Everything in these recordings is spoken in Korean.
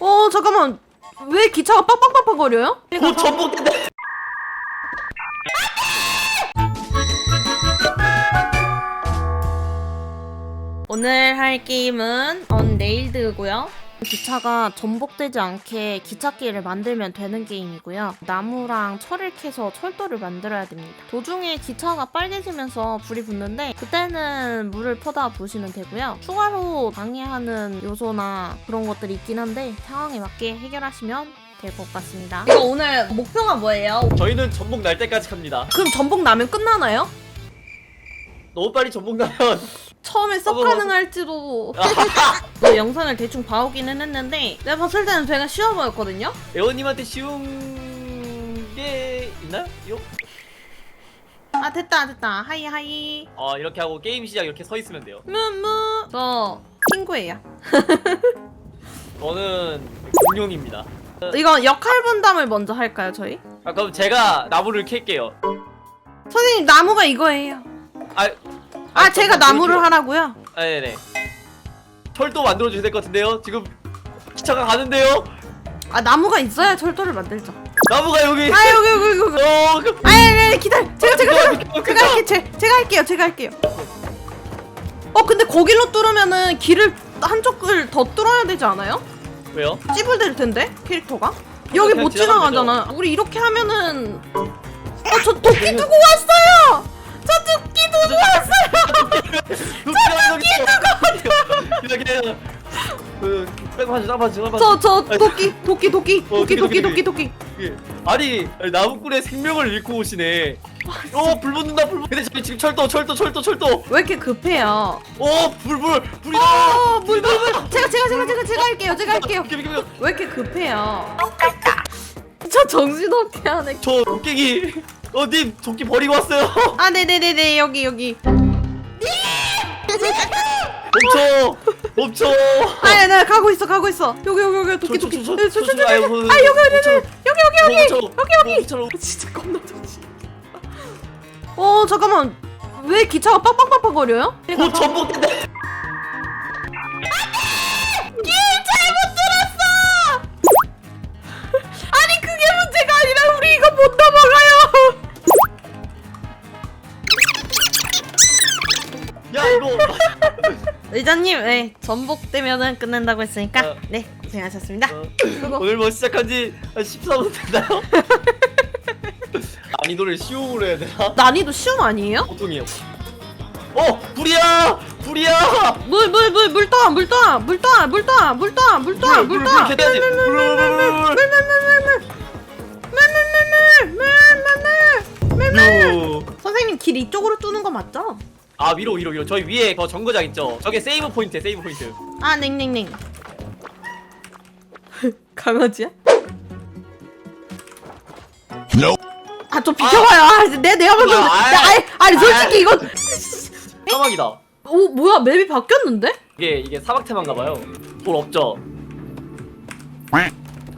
어 잠깐만 왜 기차가 빡빡빡빡거려요? 곧 전복된다. 오늘 할 게임은 언레일드고요. 기차가 전복되지 않게 기찻길을 만들면 되는 게임이고요. 나무랑 철을 캐서 철도를 만들어야 됩니다. 도중에 기차가 빨개지면서 불이 붙는데 그때는 물을 퍼다 부으시면 되고요. 추가로 방해하는 요소나 그런 것들이 있긴 한데 상황에 맞게 해결하시면 될 것 같습니다. 이거 오늘 목표가 뭐예요? 저희는 전복 날 때까지 갑니다. 그럼 전복 나면 끝나나요? 너무 빨리 전복 나면 처음에 썩. 가능할지도 그 영상을 대충 봐오기는 했는데 내가 봤을 때는 되게 쉬워 보였거든요? 에어님한테 쉬운 게 있나요? 아 됐다 됐다 하이 하이 어 이렇게 하고 게임 시작 이렇게 서 있으면 돼요. 무무 저 친구예요 저는 공룡입니다. 이거 역할 분담을 먼저 할까요 저희? 아 그럼 제가 나무를 캘게요. 선생님 나무가 이거예요 아, 아 제가 잠깐, 나무를. 하라고요? 아, 네네. 철도 만들어 주셔야 될 것 같은데요. 지금 기차가 가는데요. 아 나무가 있어야 철도를 만들죠 나무가 여기. 아 여기 여기 여기 어, 그, 아니 아니 기다려 제가 제가 제가, 비켜, 비켜, 제가 할게 제, 제가 할게요 제가 할게요 어 근데 거길로 뚫으면은 길을 한쪽을 더 뚫어야 되지 않아요? 왜요? 찌불될 텐데 캐릭터가 여기 그냥 못 지나가면 지나가잖아. 우리 이렇게 하면은 어저 도끼 두고 왔어요. 저 도끼 두고 왔어요. 기다려. 그 백반지 쌍반지 쌍반지. 저 저 도끼 도끼 도끼 어, 도끼 도끼 도끼, 도끼. 예. 아니 나무꾼의 생명을 잃고 오시네. 어불 붙는다 불 붙. 근데 저희 지금 철도 철도 철도 철도. 왜 이렇게 급해요? 어불불 불이다. 어 물 물 물 제가 제가 제가 제가 제가 할게요. 제가 할게요. 비켜 비켜 비켜. 왜 이렇게 급해요? 저 정신없게 하네. 저 도깨기. 어님 도끼 버리고 왔어요. 아 네네네네 여기 여기. 멈춰 멈춰. 아니 나 가고 있어 가고 있어. 여기 여기 여기 도끼 도끼. 저, 저, 저, 저, 저, 저, 저, 그, 아 여기 여기 여기 여기 여기 여기 여기 여기 여기. 진짜 겁나 좋지. 어 잠깐만 왜 기차가 빡빡빡빡거려요? 곧 전복된다. 야 이거. 의자님, 네 전복되면은 끝낸다고 했으니까 어. 네 고생하셨습니다. 어. 오늘 뭐 시작한 지 14분 됐나요? 난이도를 쉬움으로 해야 되나? 난이도 쉬움 아니에요? 보통이에요. 어! 불이야! 불이야! 물 물 물 물 떠, 물 떠, 물 떠, 물 떠, 물 떠, 물 떠, 물 떠. 물 개돼야지. 물, 물, 물, 물, 물. 유. 선생님 길 이쪽으로 뚫는 거 맞죠? 아 위로 위로 위로 저희 위에 그 정거장 있죠? 저게 세이브 포인트 세이브 포인트 아 냉냉냉. 강아지야? 아좀 비켜봐요. 아, 내 내가 봐도 야, 아, 아니, 아니 솔직히 이건 사막이다 오 뭐야 맵이 바뀌었는데? 이게 이게 사막 테마인가 봐요 돌 없죠?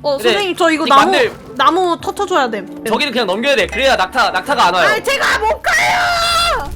어 근데 선생님 저 이거 이거 나무 만들- 나무 터쳐줘야 돼. 저기는 그냥 넘겨야 돼 그래야 낙타 낙타가 안 와요 아 제가 못 가요.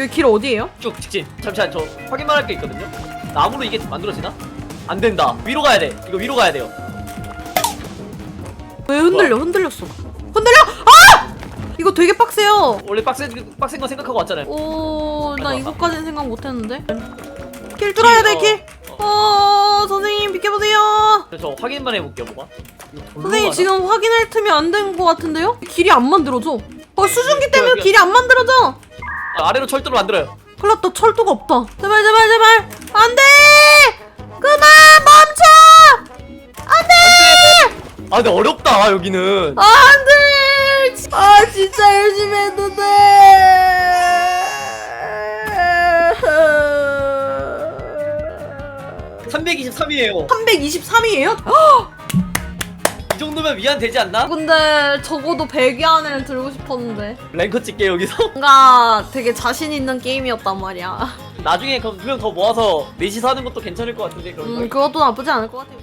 여기 길 어디예요? 쭉 직진 잠시만 저 확인만 할 게 있거든요 나무로 이게 만들어지나? 안 된다 위로 가야 돼 이거 위로 가야 돼요 왜 흔들려? 흔들렸어. 흔들려! 아! 이거 되게 빡세요. 원래 빡센 빡센 거 생각하고 왔잖아요 오, 나 이거까지는 생각 못했는데. 길 뚫어야 돼, 길. 어, 선생님 비켜보세요. 저 확인만 해볼게요 뭐가 이거 돌로 선생님 가나? 지금 확인할 틈이 안 된 것 같은데요? 길이 안 만들어져. 어, 수증기 때문에. 길이 안 만들어져. 아, 아래로 철도로 만들어요 큰일 났다, 철도가 없다. 제발, 제발, 제발. 안 돼! 그만! 멈춰! 안 돼! 아 근데 어렵다 여기는 아, 안 돼! 아, 진짜 열심히 했는데! 323이에요 323이에요? 정도면 위안 되지 않나? 근데 적어도 100위 안에는 들고 싶었는데. 랭커 찍게 여기서? 뭔가 되게 자신 있는 게임이었단 말이야. 나중에 그럼 두명 더 모아서 넷이서 하는 것도 괜찮을 것 같은데 그런 거음 그것도 나쁘지 않을 것 같아요